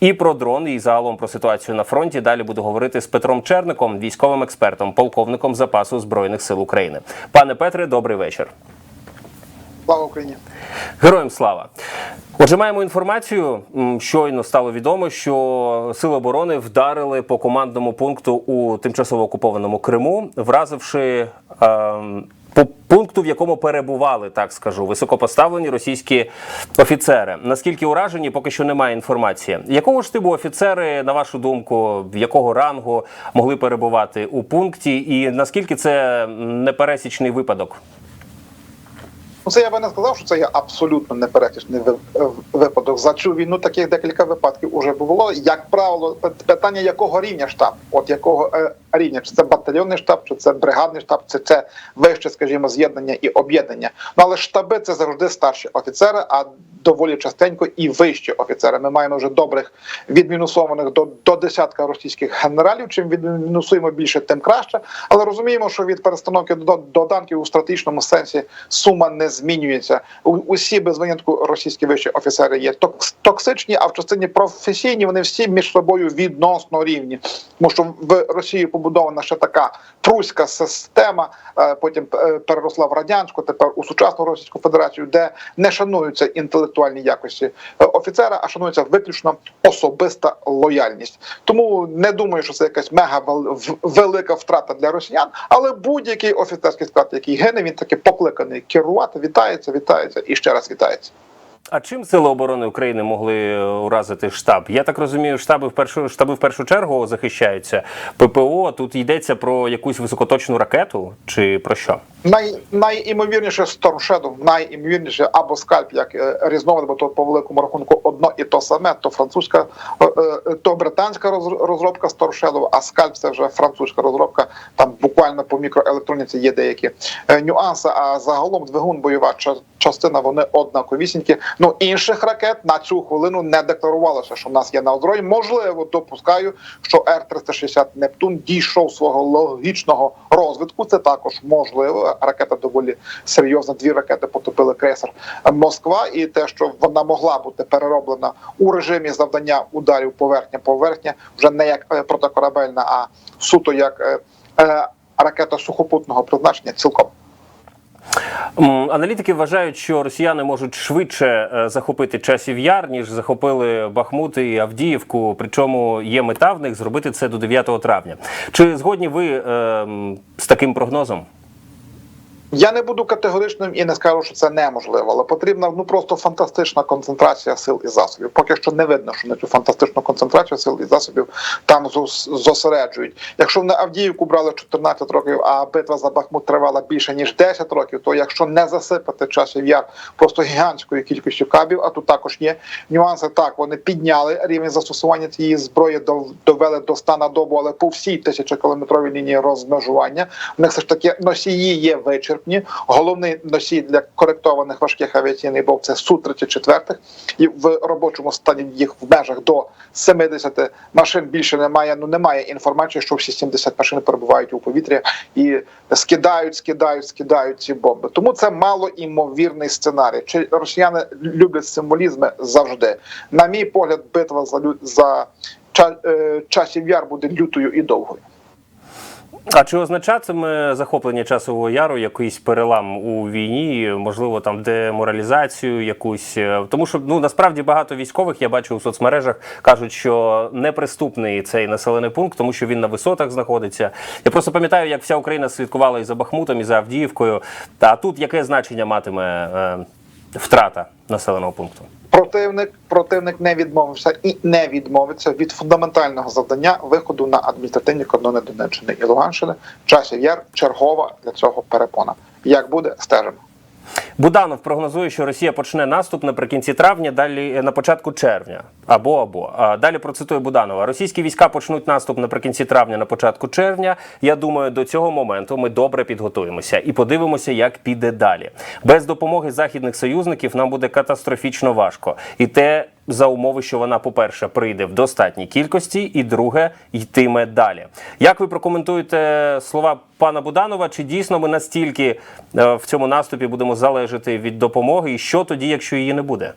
І про дрон, і загалом про ситуацію на фронті далі буду говорити з Петром Черником, військовим експертом, полковником запасу збройних сил України. Пане Петре, добрий вечір. Слава Україні! Героям слава! Отже, маємо інформацію. Щойно стало відомо, що сили оборони вдарили по командному пункту у тимчасово окупованому Криму, вразивши ем, по пункту, в якому перебували, так скажу, високопоставлені російські офіцери. Наскільки уражені, поки що немає інформації. Якого ж типу офіцери, на вашу думку, в якого рангу могли перебувати у пункті, і наскільки це непересічний випадок? Ну, це я би не сказав, що це є абсолютно непересічний ви- випадок. За цю війну таких декілька випадків уже було. Як правило, питання якого рівня штаб, от якого е, рівня, чи це батальйонний штаб, чи це бригадний штаб, чи це вище, скажімо, з'єднання і об'єднання. Ну але штаби це завжди старші офіцери, а доволі частенько і вищі офіцери. Ми маємо вже добрих відмінусованих до, до десятка російських генералів. Чим відмінусуємо більше, тим краще. Але розуміємо, що від перестановки до, танків у стратегічному сенсі сума не змінюється. У, усі без винятку російські вищі офіцери є токс- токсичні, а в частині професійні вони всі між собою відносно рівні. Тому що в Росії побудована ще така пруська система, е, потім е, переросла в радянську, тепер у сучасну Російську Федерацію, де не шануються інтелектуальні якості е, офіцера, а шанується виключно особиста лояльність. Тому не думаю, що це якась мега велика втрата для росіян, але будь-який офіцерський склад, який гине, він таки покликаний керувати. Вітається, вітається і ще раз вітається. А чим сили оборони України могли е, уразити штаб? Я так розумію, штаби в першу штаби в першу чергу захищаються. ППО тут йдеться про якусь високоточну ракету, чи про що? Най, найімовірніше Storm найімовірніше або скальп, як е, різновид, бо то по великому рахунку одно і то саме, то французька, е, то британська роз- розробка Storm а скальп це вже французька розробка. Там буквально по мікроелектроніці є деякі нюанси. А загалом двигун, бойова частина, вони однаковісінькі. Ну інших ракет на цю хвилину не декларувалося, що в нас є на озброєнні. Можливо, допускаю, що Р-360 Нептун дійшов свого логічного розвитку. Це також можливо. Ракета доволі серйозна. Дві ракети потопили крейсер Москва, і те, що вона могла бути перероблена у режимі завдання ударів поверхня-поверхня, вже не як е, протикорабельна, а суто як е, е, ракета сухопутного призначення, цілком. Аналітики вважають, що росіяни можуть швидше е, захопити часів яр, ніж захопили Бахмут і Авдіївку. Причому є мета в них зробити це до 9 травня. Чи згодні ви е, з таким прогнозом? Я не буду категоричним і не скажу, що це неможливо, але потрібна ну просто фантастична концентрація сил і засобів. Поки що не видно, що на цю фантастичну концентрацію сил і засобів там зос- зосереджують. Якщо на Авдіївку брали 14 років, а битва за Бахмут тривала більше ніж 10 років, то якщо не засипати часів яр просто гігантською кількістю кабів, а тут також є нюанси. Так вони підняли рівень застосування цієї зброї, дов- довели до 100 на добу, але по всій тисячокілометровій лінії розмежування. У них все ж таки носії є вичерпні. Головний носій для коректованих важких авіаційних бомб це су 34 і в робочому стані їх в межах до 70 машин більше немає. Ну немає інформації, що всі 70 машин перебувають у повітрі і скидають, скидають, скидають ці бомби. Тому це малоімовірний сценарій. Чи росіяни люблять символізми завжди? На мій погляд, битва за лю- за е, часів яр буде лютою і довгою. А чи означатиме захоплення часового яру якийсь перелам у війні, можливо, там деморалізацію якусь? Тому що ну насправді багато військових я бачу у соцмережах кажуть, що неприступний цей населений пункт, тому що він на висотах знаходиться. Я просто пам'ятаю, як вся Україна слідкувала і за Бахмутом, і за Авдіївкою. Та тут яке значення матиме е, втрата населеного пункту? Противник противник не відмовився і не відмовиться від фундаментального завдання виходу на адміністративні кордони Донеччини і Луганщини. Часів яр чергова для цього перепона. Як буде, стежимо. Буданов прогнозує, що Росія почне наступ наприкінці травня, далі е, на початку червня. Або або далі процитую Буданова. Російські війська почнуть наступ наприкінці травня, на початку червня. Я думаю, до цього моменту ми добре підготуємося і подивимося, як піде далі. Без допомоги західних союзників нам буде катастрофічно важко. І те за умови, що вона, по-перше, прийде в достатній кількості, і друге, йтиме далі. Як ви прокоментуєте слова пана Буданова? Чи дійсно ми настільки е, в цьому наступі будемо залежати від допомоги? І що тоді, якщо її не буде?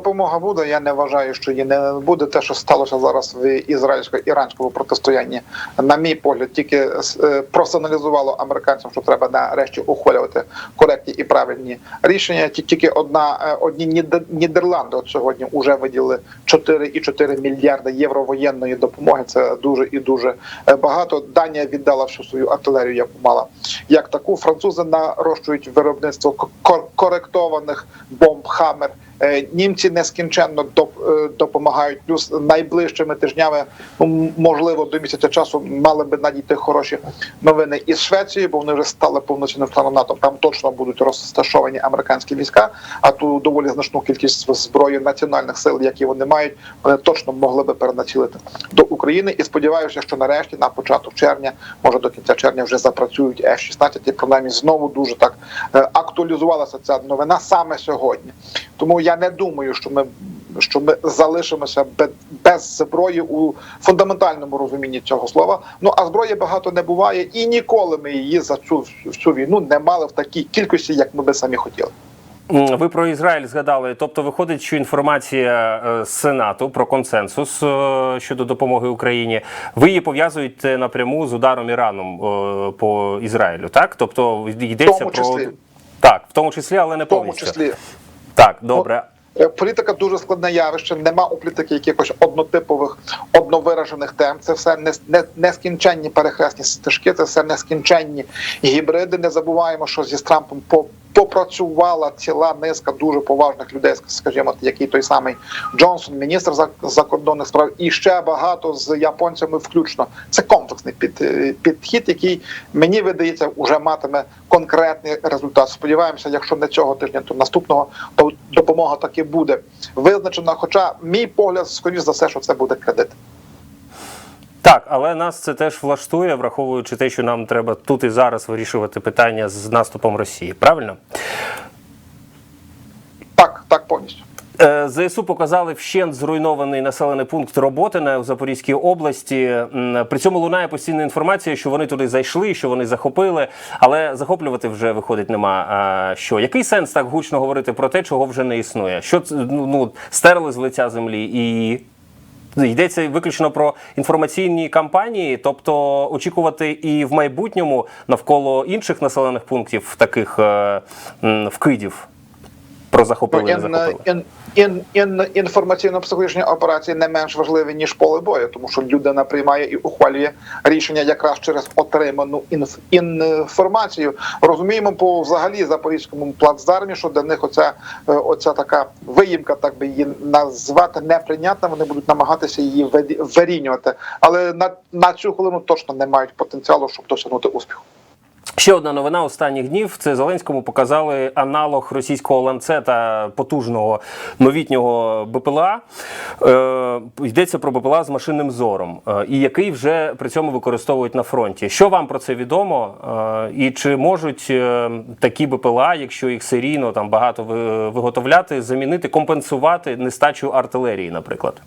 Допомога буде. Я не вважаю, що її не буде. Те, що сталося зараз в ізраїльсько-іранському протистоянні, на мій погляд, тільки е, просигналізувало американцям, що треба нарешті ухвалювати коректні і правильні рішення. Ті- Тільки одна е, одні Нідер- Нідерланди от сьогодні вже виділили 4,4 мільярда євро воєнної допомоги. Це дуже і дуже е, багато. Данія віддала всю свою артилерію, яку мала як таку. Французи нарощують виробництво коректованих бомб Хаммер. Е, Німці нескінченно е, допомагають. Плюс найближчими тижнями, можливо, до місяця часу мали би надійти хороші новини із Швеції, бо вони вже стали повноцінним членом НАТО. Там точно будуть розташовані американські війська. А ту доволі значну кількість зброї національних сил, які вони мають, вони точно могли би перенацілити до України. І сподіваюся, що нарешті на початок червня, може до кінця червня, вже запрацюють F-16, і принаймні знову дуже так е, актуалізувалася ця новина саме сьогодні. Тому я не думаю, що ми що ми залишимося без, зброї у фундаментальному розумінні цього слова. Ну а зброї багато не буває, і ніколи ми її за цю всю війну не мали в такій кількості, як ми би самі хотіли. Ви про Ізраїль згадали. Тобто, виходить, що інформація е, з Сенату про консенсус е, щодо допомоги Україні. Ви її пов'язуєте напряму з ударом Іраном е, по Ізраїлю, так? Тобто йдеться тому про так, в тому числі, але не В тому числі Так, добре. Е, Політика дуже складне явище. Нема у політики якихось однотипових, одновиражених тем. Це все не, не, нескінченні перехресні стежки, це все нескінченні гібриди. Не забуваємо, що зі Трампом по. Попрацювала ціла низка дуже поважних людей, скажімо, який той самий Джонсон, міністр закордонних справ, і ще багато з японцями, включно. Це комплексний під, підхід, який мені видається вже матиме конкретний результат. Сподіваємося, якщо не цього тижня, то наступного, то допомога таки буде визначена. Хоча мій погляд, скоріш за все, що це буде кредит. Так, але нас це теж влаштує, враховуючи те, що нам треба тут і зараз вирішувати питання з наступом Росії. Правильно? Так, так повністю. Е, ЗСУ показали вщент зруйнований населений пункт Роботине в Запорізькій області. При цьому лунає постійна інформація, що вони туди зайшли, що вони захопили, але захоплювати вже виходить нема а, що. Який сенс так гучно говорити про те, чого вже не існує? Що ну, ну стерли з лиця землі і. Йдеться виключно про інформаційні кампанії, тобто очікувати і в майбутньому навколо інших населених пунктів таких е, вкидів про захопили, не Ін, захопили. ін, ін, ін, інформаційно-психологічні операції не менш важливі ніж поле бою, тому що людина приймає і ухвалює рішення якраз через отриману інф, інформацію. Розуміємо по взагалі запорізькому плацдармі, що для них оця, е, оця така виїмка, так би її назвати, неприйнятна. Вони будуть намагатися її вирі- вирівнювати, але на, на цю хвилину точно не мають потенціалу, щоб досягнути успіху. Ще одна новина останніх днів. Це Зеленському показали аналог російського ланцета потужного новітнього БПЛА. Е, йдеться про БПЛА з машинним зором, е, і який вже при цьому використовують на фронті. Що вам про це відомо? Е, і чи можуть е, такі БПЛА, якщо їх серійно там багато виготовляти, замінити, компенсувати нестачу артилерії, наприклад?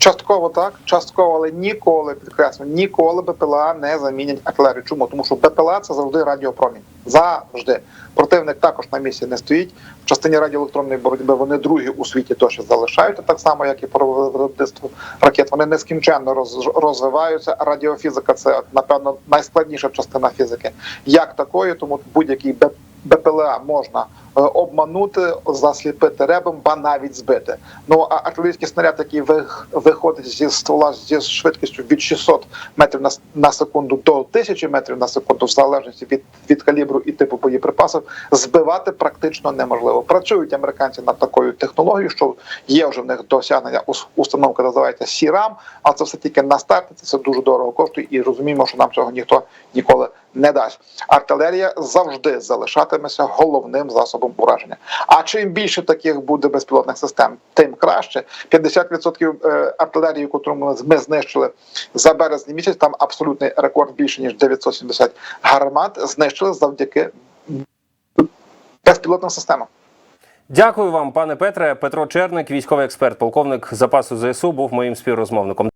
Частково так, частково, але ніколи підкреслю, ніколи БПЛА не замінять артилерію. Чому? Тому що БПЛА це завжди радіопромінь. Завжди. Противник також на місці не стоїть. В частині радіоелектронної боротьби вони другі у світі досі залишаються, так само, як і про виробництво ракет. Вони нескінченно роз, розвиваються. Радіофізика це напевно найскладніша частина фізики. Як такої, тому будь-який БП БПЛА можна обманути, засліпити ребом, ба навіть збити. Ну а артилерійський снаряд, який ви- виходить зі ствола зі швидкістю від 600 метрів на, секунду до 1000 метрів на секунду, в залежності від, від калібру і типу боєприпасів, збивати практично неможливо. Працюють американці над такою технологією, що є вже в них досягнення ус- установка називається СІРАМ, але це все тільки на старті. Це дуже дорого коштує, і розуміємо, що нам цього ніхто ніколи не дасть. Артилерія завжди залишатиметься головним засобом ураження. А чим більше таких буде безпілотних систем, тим краще. 50% е, артилерії, яку ми знищили за березень місяць, там абсолютний рекорд більше ніж 970 гармат знищили завдяки безпілотним системам. Дякую вам, пане Петре. Петро Черник, військовий експерт, полковник запасу ЗСУ, був моїм співрозмовником.